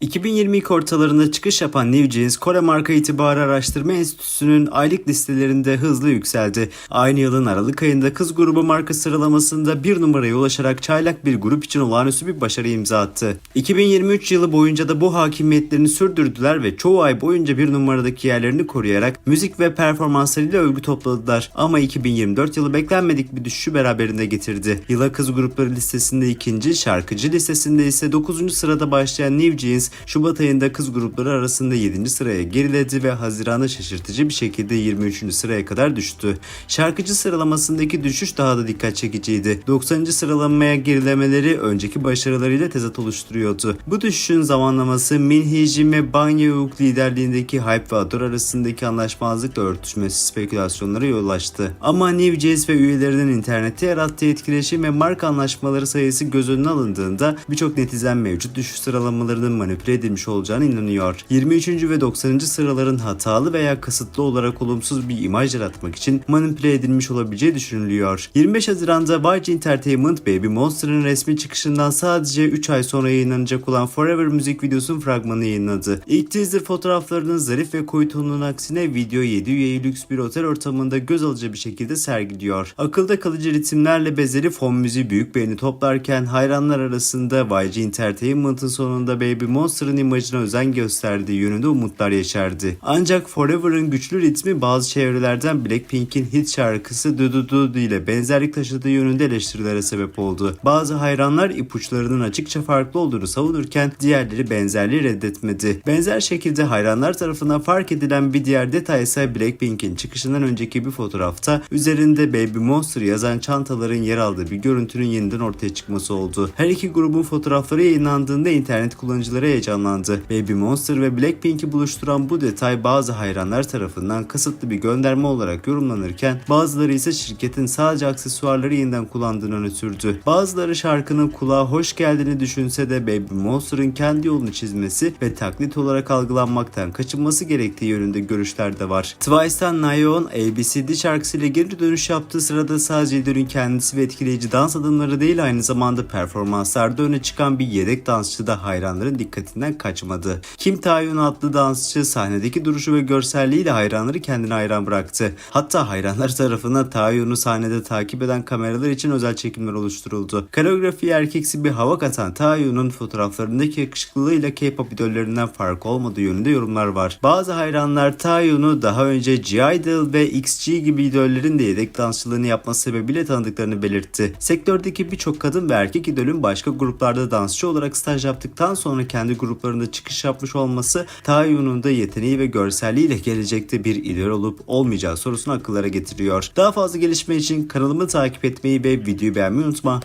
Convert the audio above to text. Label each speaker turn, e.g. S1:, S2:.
S1: 2022 ortalarında çıkış yapan New Jeans, Kore Marka İtibarı Araştırma Enstitüsü'nün aylık listelerinde hızlı yükseldi. Aynı yılın Aralık ayında kız grubu marka sıralamasında bir numaraya ulaşarak çaylak bir grup için olağanüstü bir başarı imza attı. 2023 yılı boyunca da bu hakimiyetlerini sürdürdüler ve çoğu ay boyunca bir numaradaki yerlerini koruyarak müzik ve performanslarıyla övgü topladılar. Ama 2024 yılı beklenmedik bir düşüşü beraberinde getirdi. Yıla kız grupları listesinde ikinci, şarkıcı listesinde ise 9. sırada başlayan New Jeans, Şubat ayında kız grupları arasında 7. sıraya geriledi ve Haziran'da şaşırtıcı bir şekilde 23. sıraya kadar düştü. Şarkıcı sıralamasındaki düşüş daha da dikkat çekiciydi. 90. sıralanmaya gerilemeleri önceki başarılarıyla tezat oluşturuyordu. Bu düşüşün zamanlaması Min ve Bang Yeok liderliğindeki Hype ve Adore arasındaki anlaşmazlıkla örtüşmesi spekülasyonlara yol açtı. Ama New Jeans ve üyelerinin internette yarattığı etkileşim ve marka anlaşmaları sayısı göz önüne alındığında birçok netizen mevcut düşüş sıralamalarının manipüle edilmiş olacağına inanıyor. 23. ve 90. sıraların hatalı veya kasıtlı olarak olumsuz bir imaj yaratmak için manipüle edilmiş olabileceği düşünülüyor. 25 Haziran'da YG Entertainment Baby Monster'ın resmi çıkışından sadece 3 ay sonra yayınlanacak olan Forever müzik videosunun fragmanı yayınladı. İlk teaser fotoğraflarının zarif ve koyu tonunun aksine video 7 üyeyi lüks bir otel ortamında göz alıcı bir şekilde sergiliyor. Akılda kalıcı ritimlerle bezeli fon müziği büyük beğeni toplarken hayranlar arasında YG Entertainment'ın sonunda Baby Monster'ın imajına özen gösterdiği yönünde umutlar yaşardı. Ancak Forever'ın güçlü ritmi bazı çevrelerden Blackpink'in hit şarkısı Du Du Du ile benzerlik taşıdığı yönünde eleştirilere sebep oldu. Bazı hayranlar ipuçlarının açıkça farklı olduğunu savunurken diğerleri benzerliği reddetmedi. Benzer şekilde hayranlar tarafından fark edilen bir diğer detay ise Blackpink'in çıkışından önceki bir fotoğrafta üzerinde Baby Monster yazan çantaların yer aldığı bir görüntünün yeniden ortaya çıkması oldu. Her iki grubun fotoğrafları yayınlandığında internet kullanıcıları heyecanlandı. Baby Monster ve Blackpink'i buluşturan bu detay bazı hayranlar tarafından kasıtlı bir gönderme olarak yorumlanırken bazıları ise şirketin sadece aksesuarları yeniden kullandığını öne sürdü. Bazıları şarkının kulağa hoş geldiğini düşünse de Baby Monster'ın kendi yolunu çizmesi ve taklit olarak algılanmaktan kaçınması gerektiği yönünde görüşler de var. Twice'tan Nayeon ABCD şarkısıyla geri dönüş yaptığı sırada sadece idolün kendisi ve etkileyici dans adımları değil aynı zamanda performanslarda öne çıkan bir yedek dansçı da hayranların dikkatinden kaçmadı. Kim Taehyun adlı dansçı sahnedeki duruşu ve görselliğiyle hayranları kendine hayran bıraktı. Hatta hayranlar tarafından Taehyun'u sahnede takip eden kameralar için özel çekimler oluşturuldu. Koreografiye erkeksi bir hava katan Taehyun'un fotoğraflarındaki yakışıklılığıyla K-pop idollerinden fark olmadığı yönünde yorumlar var. Bazı hayranlar Taehyun'u daha önce G-Idol ve XG gibi idollerin de yedek dansçılığını yapması sebebiyle tanıdıklarını belirtti. Sektördeki birçok kadın ve erkek idolün başka gruplarda dansçı olarak staj yaptıktan sonra kendi gruplarında çıkış yapmış olması Taehyun'un da yeteneği ve görselliğiyle gelecekte bir idol olup olmayacağı sorusunu akıllara getiriyor. Daha fazla gelişme için kanalımı takip etmeyi ve videoyu beğenmeyi unutma.